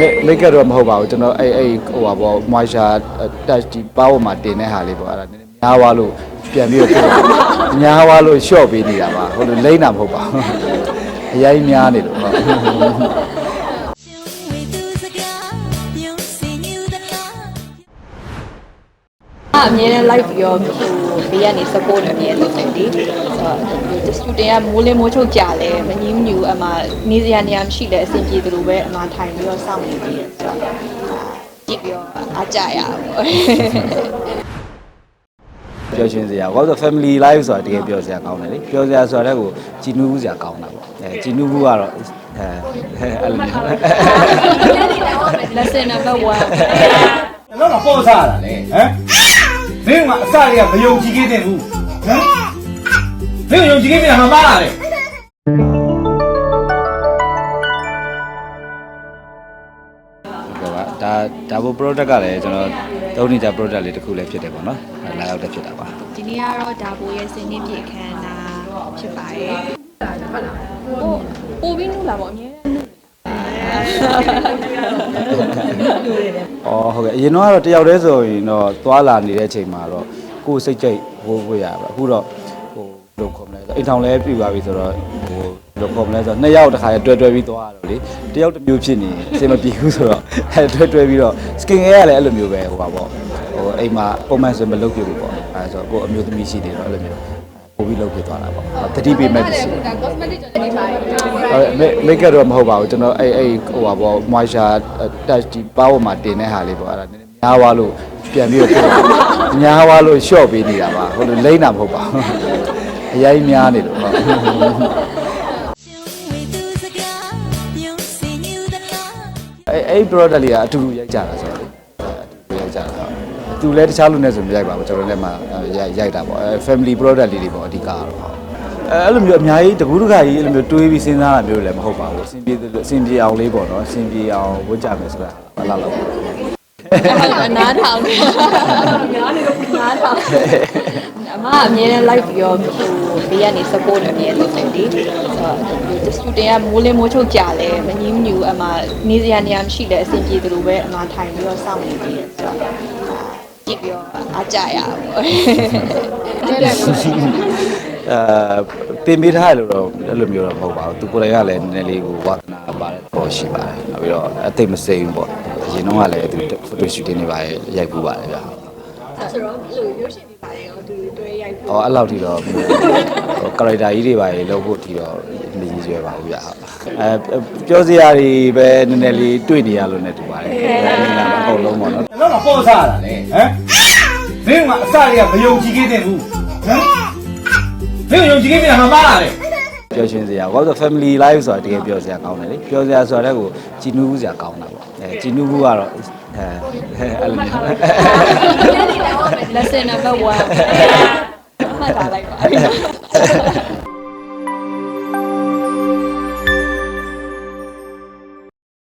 မေမိတ်ကတော့မဟုတ်ပါဘူးကျွန်တော်အဲ့အဲ့ဟိုပါပေါ့ moisture touch ဒီပါဝါမှာတင်တဲ့ဟာလေးပေါ့အဲ့ဒါနည်းနည်းများသွားလို့ပြန်ပြီးတော့များသွားလို့ short ပေးနေတာပါဟိုလိုလိမ့်တာမဟုတ်ပါဘူးအရင်များနေလို့ဟုတ် အမြဲတမ်း live ပြီးတော့ဟိုဘေးကနေ support အမြဲလုပ်တယ်ဒီဆိုတော့ဒီ student ကမိုးလင်းမိုးချုပ်ကြလဲမငင်းမညူအမှနေစရာနေရာမရှိလဲအဆင်ပြေသလိုပဲအမှထိုင်ပြီးတော့စောင့်နေပြီးဆိုတော့ကြည့်ပြီးတော့အားကြရပါဘောပျော်ရွှင်စရာဘာလို့လဲဆိုတော့ family life ဆိုတာတကယ်ပျော်စရာကောင်းတယ်လေပျော်စရာဆိုတာလည်းကိုကြည်နူးဘူးစရာကောင်းတာပေါ့အဲကြည်နူးဘူးကတော့အဲအဲ့လိုမျိုး lesson number 1တော့မပေါ်စားတာလေဟမ် မင်းကအစတွေကမယုံကြည်ခဲ့တဲ့ဘူးဟမ်မင်းယုံကြည်ခဲ့ပြန်မှာပါလားလေဟုတ်ကဲ့ပါဒါဒါဘို product ကလည်းကျွန်တော်သုံးနေကြ product လေးတစ်ခုလည်းဖြစ်တယ်ပေါ့နော်လာရောက်တက်ဖြစ်တာပါဒီနေ့ကတော့ဒါဘိုရဲ့စင်နင်းပြည့်ခမ်းနာဖြစ်ပါတယ်ဟိုပို့ပြီးနုလာပေါ့အမြဲတမ်းနု အော်ဟုတ်ကဲ့အရင်တော့ကတော့တယောက်တည်းဆိုရင်တော့သွာလာနေတဲ့အချိန်မှာတော့ကိုယ်စိတ်ကြိတ်ဝိုးဝေးရပါအခုတော့ဟိုဘယ်လိုခေါ်မလဲဆိုအိမ်ထောင်လည်းပြပါပြီဆိုတော့ဟိုဘယ်လိုခေါ်မလဲဆိုတော့နှစ်ယောက်တစ်ခါတွဲတွဲပြီးသွားရတော့လေတယောက်တစ်မျိုးဖြစ်နေအဆင်မပြေဘူးဆိုတော့အဲတွဲတွဲပြီးတော့ skin care ကလည်းအဲ့လိုမျိုးပဲဟိုပါပေါ့ဟိုအိမ်မှာပုံမှန်ဆိုမလုပ်ပြဘူးပေါ့အဲဆိုတော့ကိုယ်အမျိုးသမီးရှိနေတော့အဲ့လိုမျိုး ပို့ပြီးလုပ်ပြသွားတာပေါ့တတိပေးမဲ့ပစ္စည်းဒါ cosmetic တွေနေပါတယ်ဟုတ်မေမိတ်ကတော့မဟုတ်ပါဘူးကျွန်တော်အဲ့အဲ့ဟိုပါပေါ့ moisture touch ဒီပါဝါမှာတင်တဲ့ဟာလေးပေါ့အဲ့ဒါနည်းနည်းများသွားလို့ပြန်ပြီးတော့များသွားလို့ short ပေးနေတာပါဟိုလိုလိမ့်တာမဟုတ်ပါဘူးအရင်များနေလို့ဟုတ် with you again you see you the love အဲ့အဲ့ product လေးကအတူတူရိုက်ကြတာဆိုတော့ သူလည်းတခြားလူနဲ့ဆိုမရိုက်ပါဘူးကျွန်တော်လည်းမှရိုက်ရိုက်တာပေါ့အဲ family product လေးတွေပေါ့အဓိကကတော့ဟုတ်အဲအဲ့လိုမျိုးအများကြီးတကူးတခါကြီးအဲ့လိုမျိုးတွေးပြီးစဉ်းစားတာမျိုးလည်းမဟုတ်ပါဘူးအဆင်ပြေအဆင်ပြေအောင်လေးပေါ့နော်အဆင်ပြေအောင်ဝတ်ကြမယ်ဆိုတာမလားလို့နားထောင်နေနားနေတော့နားထောင်အမအမြဲတမ်း live ပြီးတော့ဟိုဘေးကနေ support အမြဲလုပ်တယ်ဒီဆိုတော့ဒီ student ကမိုးလင်းမိုးချုပ်ကြလဲမငင်းမညူအမှနေစရာနေရာမရှိလဲအဆင်ပြေသလိုပဲအမှထိုင်ပြီးတော့စောင့်နေပြီးဆိုတော့ ကြည့်ပြီးတော့အားကြရပါဘောအဲတင်ပေးထားရလို့တော့အဲ့လိုမျိုးတော့မဟုတ်ပါဘူးသူကိုယ်တိုင်ကလည်းနည်းနည်းလေးကိုဝါသနာပါတယ်တော့ရှိပါတယ်နောက်ပြီးတော့အသိမစိမ့်ဘူးပေါ့အရင်တော့ကလည်းသူ photo shooting တွေပါရိုက်ပူပါတယ်ဗျာ ဆိုတော့အဲ့လိုရုပ်ရှင်တွေပါရောသူတွဲရိုက်ဟောအဲ့လောက်ထိတော့ဟို character ကြီးတွေပါလေလုပ်ဖို့ထိတော့မရည်ရွယ်ပါဘူးဗျာအဲပြောစရာတွေပဲနည်းနည်းလေးတွေ့နေရလို့ ਨੇ တူပါတယ်အဲနာမအကုန်လုံးပေါ့နော်တော့မပေါ်စားတာလေဟမ်မင်းကအစတွေကမယုံကြည်ခဲ့တဲ့ဘူးဟမ်မင်းယုံကြည်ခဲ့ပြန်မှာပါလားလေပျော်ရွှင်စရာဘာလို့လဲဆိုတော့ family life ဆိုတာတကယ်ပျော်စရာကောင်းတယ်လေပျော်စရာဆိုတာလည်းကိုကြည်နူးဘူးစရာကောင်းတာပေါ့အဲကြည်နူးဘူးကတော့ အဲအဲ့လိုမျိုး lesson number 1မှတ်ထားလိုက်ပါ